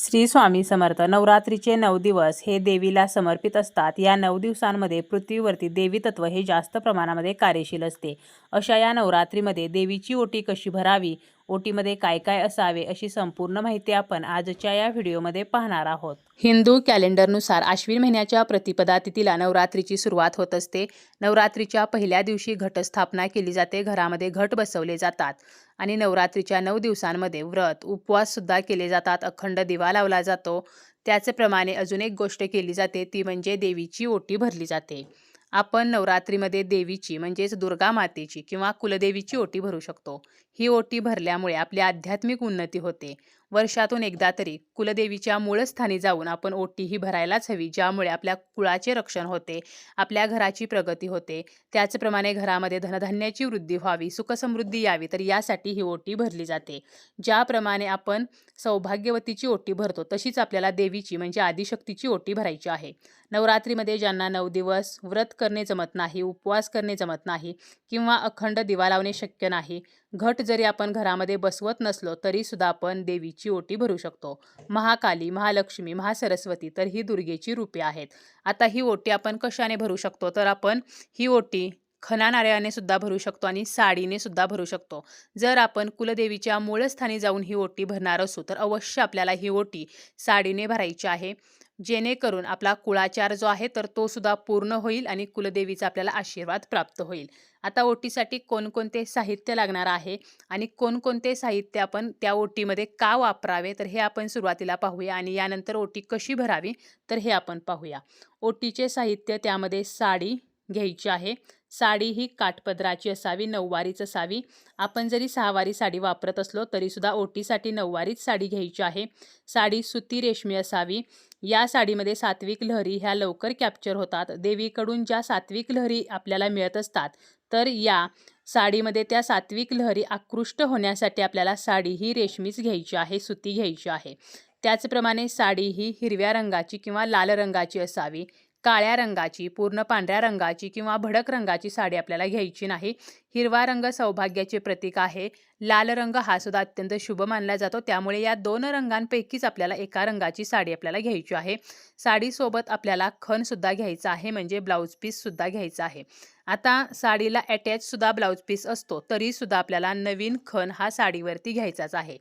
श्री स्वामी समर्थ. नवरात्रीचे नऊ दिवस हे देवीला समर्पित असतात. या नऊ दिवसांमध्ये पृथ्वीवरती देवी तत्व हे जास्त प्रमाणामध्ये कार्यशील असते. अशा या नवरात्रीमध्ये देवीची ओटी कशी भरावी? ओटीमध्ये काय काय असावे अशी संपूर्ण माहिती आपण आजच्या या व्हिडिओमध्ये पाहणार आहोत. हिंदू कॅलेंडरनुसार आश्विन महिन्याच्या प्रतिपदा तिथीला नवरात्रीची सुरुवात होत असते. नवरात्रीच्या पहिल्या दिवशी घटस्थापना केली जाते. घरामध्ये घट बसवले जातात आणि नवरात्रीच्या नऊ दिवसांमध्ये व्रत उपवाससुद्धा केले जातात. अखंड दिवा लावला जातो. त्याचप्रमाणे अजून एक गोष्ट केली जाते ती म्हणजे देवीची ओटी भरली जाते. आपण नवरात्रीमध्ये देवीची म्हणजेच दुर्गा मातेची किंवा कुलदेवीची ओटी भरू शकतो. ही ओटी भरल्यामुळे आपली आध्यात्मिक उन्नती होते. वर्षातून एकदा तरी कुलदेवीच्या मूळस्थानी जाऊन आपण ओटी ही भरायलाच हवी ज्यामुळे आपल्या कुळाचे रक्षण होते आपल्या घराची प्रगती होते. त्याचप्रमाणे घरामध्ये धनधान्याची वृद्धी व्हावी सुखसमृद्धी यावी तर यासाठी ही ओटी भरली जाते. ज्याप्रमाणे आपण सौभाग्यवतीची ओटी भरतो तशीच आपल्याला देवीची म्हणजे आदिशक्तीची ओटी भरायची आहे. नवरात्रीमध्ये ज्यांना नऊ दिवस व्रत करणे जमत नाही उपवास करणे जमत नाही किंवा अखंड दिवा लावणे शक्य नाही घट जरी आपण घरामध्ये बसवत नसलो तरीसुद्धा आपण देवीची ओटी भरू शकतो. महाकाली महालक्ष्मी महासरस्वती तर ही दुर्गेची रूपे आहेत. आता ही ओटी आपण कशाने भरू शकतो? तर आपण ही ओटी खना नारळाने सुद्धा भरू शकतो आणि साडीने सुद्धा भरू शकतो. जर आपण कुलदेवीच्या मूळस्थानी जाऊन ही ओटी भरणार असू तर अवश्य आपल्याला ही ओटी साडीने भरायची आहे. जेणेकरून आपला कुळाचार जो आहे तर तो सुद्धा पूर्ण होईल आणि कुलदेवीचा आपल्याला आशीर्वाद प्राप्त होईल. आता ओटीसाठी कोणकोणते साहित्य लागणार आहे आणि कोणकोणते साहित्य आपण त्या ओटीमध्ये का वापरावे तर हे आपण सुरुवातीला पाहूया आणि यानंतर ओटी कशी भरावी तर हे आपण पाहूया. ओटीचे साहित्य त्यामध्ये साडी घ्यायची आहे. साडी ही काठपदराची असावी नऊवारीच असावी. आपण जरी सहावारी साडी वापरत असलो तरीसुद्धा ओटीसाठी नऊवारीच साडी घ्यायची आहे. साडी सुती रेशमी असावी. या साडीमध्ये सात्विक लहरी ह्या लवकर कॅप्चर होतात. देवीकडून ज्या सात्विक लहरी आपल्याला मिळत असतात तर या साडीमध्ये त्या सात्विक लहरी आकृष्ट होण्यासाठी आपल्याला साडी ही रेशमीच घ्यायची आहे सुती घ्यायची आहे. त्याचप्रमाणे साडी ही हिरव्या रंगाची किंवा लाल रंगाची असावी. काळ्या रंगाची पूर्ण पांढऱ्या रंगाची किंवा भडक रंगाची साडी आपल्याला घ्यायची नाही. हिरवा रंग सौभाग्याचे प्रतीक आहे. लाल रंग हा सुद्धा अत्यंत शुभ मानला जातो. त्यामुळे या दोन रंगांपैकीच आपल्याला एका रंगाची साडी आपल्याला घ्यायची आहे. साडीसोबत आपल्याला खण सुद्धा घ्यायचा आहे म्हणजे ब्लाऊज पीस सुद्धा घ्यायचा आहे. आता साडीला अटॅच सुद्धा ब्लाऊज पीस असतो तरी सुद्धा आपल्याला नवीन खण हा साडीवरती घ्यायचाच आहे.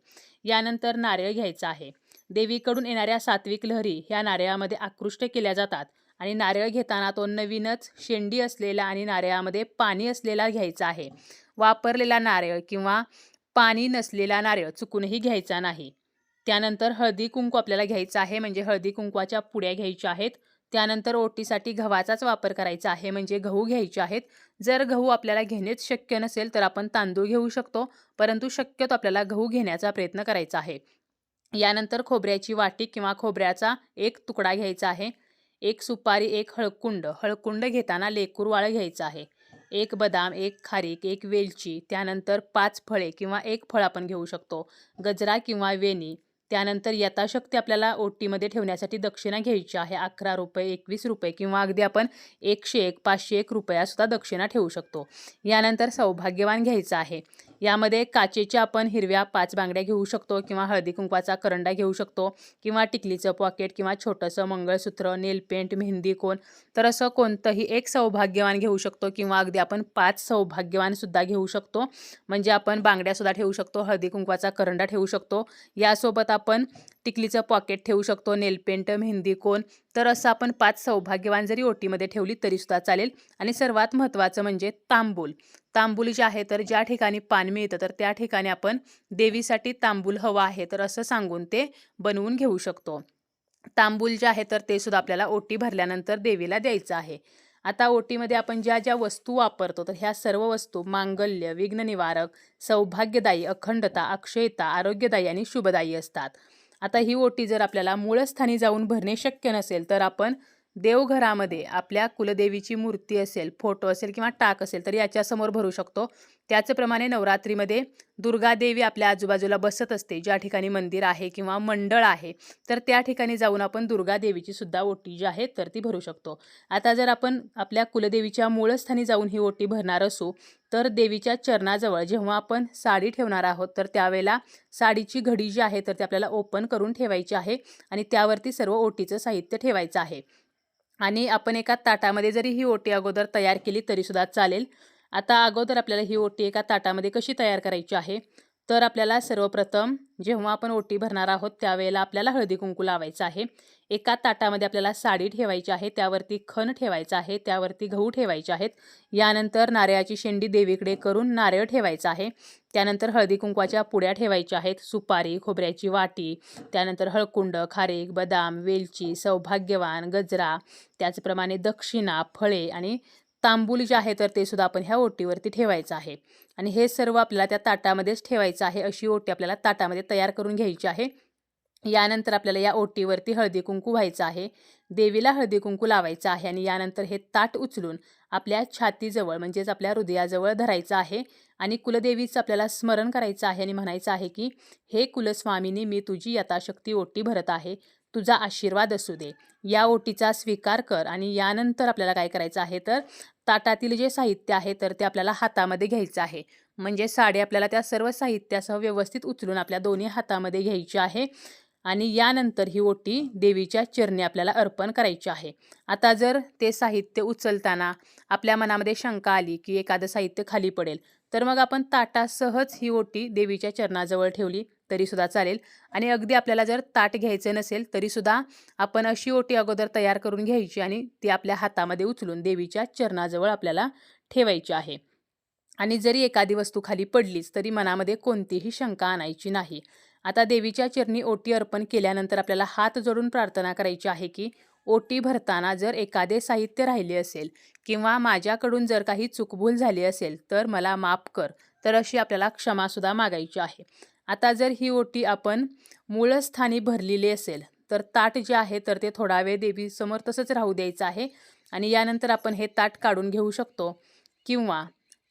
यानंतर नारळ घ्यायचा आहे. देवीकडून येणाऱ्या सात्विक लहरी ह्या नारळामध्ये आकृष्ट केल्या जातात. आणि नारळ घेताना तो नवीनच शेंडी असलेला आणि नारळामध्ये पाणी असलेला घ्यायचा आहे. वापरलेला नारळ किंवा पाणी नसलेला नारळ चुकूनही घ्यायचा नाही. त्यानंतर हळदी कुंकू आपल्याला घ्यायचा आहे म्हणजे हळदी कुंकवाच्या पुड्या घ्यायच्या आहेत. त्यानंतर ओटीसाठी गव्हाचाच वापर करायचा आहे म्हणजे गहू घ्यायचे आहेत. जर गहू आपल्याला घेणेच शक्य नसेल तर आपण तांदूळ घेऊ शकतो परंतु शक्यतो आपल्याला गहू घेण्याचा प्रयत्न करायचा आहे. यानंतर खोबऱ्याची वाटी किंवा खोबऱ्याचा एक तुकडा घ्यायचा आहे. एक सुपारी एक हळकुंड. हळकुंड घेताना लेकूरवाळं घ्यायचं आहे. एक बदाम एक खारीक एक वेलची त्यानंतर पाच फळे किंवा एक फळ आपण घेऊ शकतो. गजरा किंवा वेणी. त्यानंतर यथाशक्ती आपल्याला ओटीमध्ये ठेवण्यासाठी दक्षिणा घ्यायची आहे. अकरा रुपये एकवीस रुपये किंवा अगदी आपण एकशे एक पाचशे एक रुपयासुद्धा दक्षिणा ठेवू शकतो. यानंतर सौभाग्यवान घ्यायचं आहे. यामध्ये काचेच्या आपण हिरव्या पाच बांगड्या घेऊ शकतो किंवा हळदी कुंकवाचा करंडा घेऊ शकतो किंवा टिकलीचं पॉकेट किंवा छोटंसं मंगळसूत्र नेलपेंट मेहंदी कोण. तर असं कोणतंही एक सौभाग्यवान घेऊ शकतो किंवा अगदी आपण पाच सौभाग्यवानसुद्धा घेऊ शकतो. म्हणजे आपण बांगड्यासुद्धा ठेवू शकतो हळदी कुंकवाचा करंडा ठेवू शकतो. यासोबत आपण टिकलीचं पॉकेट ठेवू शकतो नेलपेंट मेहंदी कोण. तर असं आपण पाच सौभाग्यवान जरी ओटीमध्ये ठेवली तरीसुद्धा चालेल. आणि सर्वात महत्त्वाचं म्हणजे तांबूल. तांबूल जे आहे तर ज्या ठिकाणी पान मिळतं तर त्या ठिकाणी आपण देवीसाठी तांबूल हवा आहे तर असं सांगून ते बनवून घेऊ शकतो. तांबूल जे आहे तर ते सुद्धा आपल्याला ओटी भरल्यानंतर देवीला द्यायचं आहे. आता ओटीमध्ये आपण ज्या ज्या वस्तू वापरतो तर ह्या सर्व वस्तू मांगल्य विघ्ननिवारक सौभाग्यदायी अखंडता अक्षयता आरोग्यदायी आणि शुभदायी असतात. आता ही ओटी जर आपल्याला मूळस्थानी जाऊन भरणे शक्य नसेल तर आपण देवघरामध्ये आपल्या कुलदेवीची मूर्ती असेल फोटो असेल किंवा टाक असेल तर याच्यासमोर भरू शकतो. त्याचप्रमाणे नवरात्रीमध्ये दुर्गादेवी आपल्या आजूबाजूला बसत असते ज्या ठिकाणी मंदिर आहे किंवा मंडळ आहे तर त्या ठिकाणी जाऊन आपण दुर्गादेवीची सुद्धा ओटी जी आहे तर ती भरू शकतो. आता जर आपण आपल्या कुलदेवीच्या मूळस्थानी जाऊन ही ओटी भरणार असू तर देवीच्या चरणाजवळ जेव्हा आपण साडी ठेवणार आहोत तर त्यावेळेला साडीची घडी जी आहे तर ती आपल्याला ओपन करून ठेवायची आहे आणि त्यावरती सर्व ओटीचं साहित्य ठेवायचं आहे. आणि आपण एका ताटामध्ये जरी ही ओटी अगोदर तयार केली तरीसुद्धा चालेल. आता अगोदर आपल्याला ही ओटी एका ताटामध्ये कशी तयार करायची आहे? तर आपल्याला सर्वप्रथम जेव्हा आपण ओटी भरणार आहोत त्यावेळेला आपल्याला हळदी कुंकू लावायचं आहे. एका ताटामध्ये आपल्याला साडी ठेवायची आहे त्यावरती खण ठेवायचं आहे त्यावरती गहू ठेवायचे आहेत. यानंतर नारळाची शेंडी देवीकडे करून नारळ ठेवायचं आहे. त्यानंतर हळदी कुंकवाच्या पुड्या ठेवायच्या आहेत सुपारी खोबऱ्याची वाटी त्यानंतर हळकुंड खारीक बदाम वेलची सौभाग्यवान गजरा त्याचप्रमाणे दक्षिणा फळे आणि तांबूल जे आहे तर ते सुद्धा आपण ह्या ओटीवरती ठेवायचं आहे. आणि हे सर्व आपल्याला त्या ताटामध्येच ठेवायचं आहे. अशी ओटी आपल्याला ताटामध्ये तयार करून घ्यायची आहे. यानंतर आपल्याला या ओटीवरती हळदी कुंकू व्हायचं आहे. देवीला हळदी कुंकू लावायचं आहे आणि यानंतर हे ताट उचलून आपल्या छातीजवळ म्हणजेच आपल्या हृदयाजवळ धरायचं आहे. आणि कुलदेवीचं आपल्याला स्मरण करायचं आहे आणि म्हणायचं आहे की हे कुलस्वामिनी मी तुझी यथाशक्ती ओटी भरत आहे. तुझा आशीर्वाद असू दे. या ओटीचा स्वीकार कर आणि यानंतर आपल्याला काय करायचं आहे तर ताटातील जे साहित्य आहे तर ते आपल्याला हातामध्ये घ्यायचं आहे. म्हणजे साडी आपल्याला त्या सर्व साहित्यासह व्यवस्थित उचलून आपल्या दोन्ही हातामध्ये घ्यायची आहे आणि यानंतर ही ओटी देवीच्या चरणी आपल्याला अर्पण करायची आहे. आता जर ते साहित्य उचलताना आपल्या मनामध्ये शंका आली की एखादं साहित्य खाली पडेल तर मग आपण ताटासहच ही ओटी देवीच्या चरणाजवळ ठेवली तरीसुद्धा चालेल. आणि अगदी आपल्याला जर ताट घ्यायचं नसेल तरीसुद्धा आपण अशी ओटी अगोदर तयार करून घ्यायची आणि ती आपल्या हातामध्ये उचलून देवीच्या चरणाजवळ आपल्याला ठेवायची आहे. आणि जरी एखादी वस्तू खाली पडलीच तरी मनामध्ये कोणतीही शंका आणायची नाही. आता देवीच्या चरणी ओटी अर्पण केल्यानंतर आपल्याला हात जोडून प्रार्थना करायची आहे की ओटी भरताना जर एखादे साहित्य राहिले असेल किंवा माझ्याकडून जर काही चुकभूल झाली असेल तर मला माफ कर. तर अशी आपल्याला क्षमासुद्धा मागायची आहे. आता जर ही ओटी आपण मूळस्थानी भरलेली असेल तर ताट जे आहे तर ते थोडा वेळ देवीसमोर तसंच राहू द्यायचं आहे आणि यानंतर आपण हे ताट काढून घेऊ शकतो. किंवा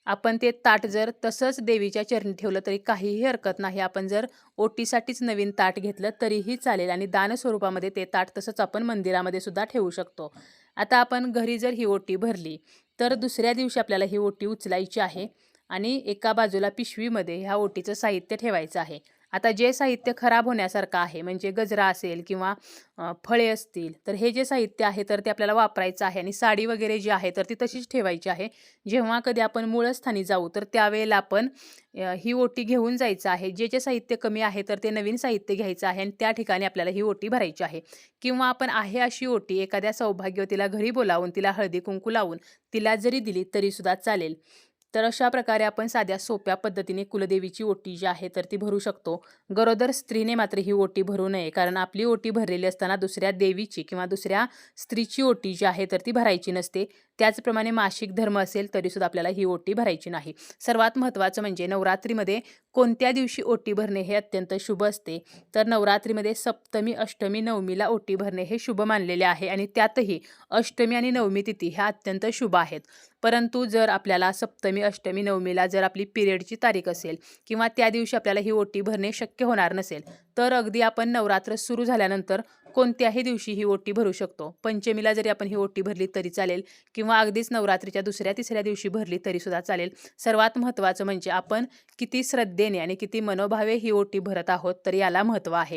आपण ते ताट जर तसंच देवीच्या चरणी ठेवलं तरी काहीही हरकत नाही. आपण जर ओटीसाठीच नवीन ताट घेतलं तरीही चालेल आणि दान स्वरूपामध्ये ते ताट तसंच आपण मंदिरामध्ये सुद्धा ठेवू शकतो. आता आपण घरी जर ही ओटी भरली तर दुसऱ्या दिवशी आपल्याला ही ओटी उचलायची आहे आणि एका बाजूला पिशवीमध्ये ह्या ओटीचं साहित्य ठेवायचं आहे. आता जे साहित्य खराब होण्यासारखं आहे म्हणजे गजरा असेल किंवा फळे असतील तर हे जे साहित्य आहे तर ते आपल्याला वापरायचं आहे आणि साडी वगैरे जी आहे तर ती तशीच ठेवायची आहे. जेव्हा कधी आपण मूळस्थानी जाऊ तर त्यावेळेला आपण ही ओटी घेऊन जायचं आहे. जे जे साहित्य कमी आहे तर ते नवीन साहित्य घ्यायचं आहे आणि त्या ठिकाणी आपल्याला ही ओटी भरायची आहे. किंवा आपण आहे अशी ओटी एखाद्या सौभाग्यवतीला घरी बोलावून तिला हळदी कुंकू लावून तिला जरी दिली तरीसुद्धा चालेल. तर अशा प्रकारे आपण साध्या सोप्या पद्धतीने कुलदेवीची ओटी जी आहे तर ती भरू शकतो. गरोदर स्त्रीने मात्र ही ओटी भरू नये कारण आपली ओटी भरलेली असताना दुसऱ्या देवीची किंवा दुसऱ्या स्त्रीची ओटी जी आहे तर ती भरायची नसते. त्याचप्रमाणे मासिक धर्म असेल तरीसुद्धा आपल्याला ही ओटी भरायची नाही. सर्वात महत्त्वाचं म्हणजे नवरात्रीमध्ये कोणत्या दिवशी ओटी भरणे हे अत्यंत शुभ असते? तर नवरात्रीमध्ये सप्तमी अष्टमी नवमीला ओटी भरणे हे शुभ मानलेले आहे आणि त्यातही अष्टमी आणि नवमी तिथी ह्या अत्यंत शुभ आहेत. परंतु जर आपल्याला सप्तमी अष्टमी नवमीला जर आपली पिरियडची तारीख असेल किंवा त्या दिवशी आपल्याला ही ओटी भरणे शक्य होणार नसेल तर अगदी आपण नवरात्र सुरू झाल्यानंतर कोणत्याही दिवशी ही ओटी भरू शकतो. पंचमीला जरी आपण ही ओटी भरली तरी चालेल किंवा अगदीच नवरात्रीच्या दुसऱ्या तिसऱ्या दिवशी भरली तरीसुद्धा चालेल. सर्वात महत्त्वाचं म्हणजे आपण किती श्रद्धेने आणि किती मनोभावे ही ओटी भरत आहोत तर याला महत्त्व आहे.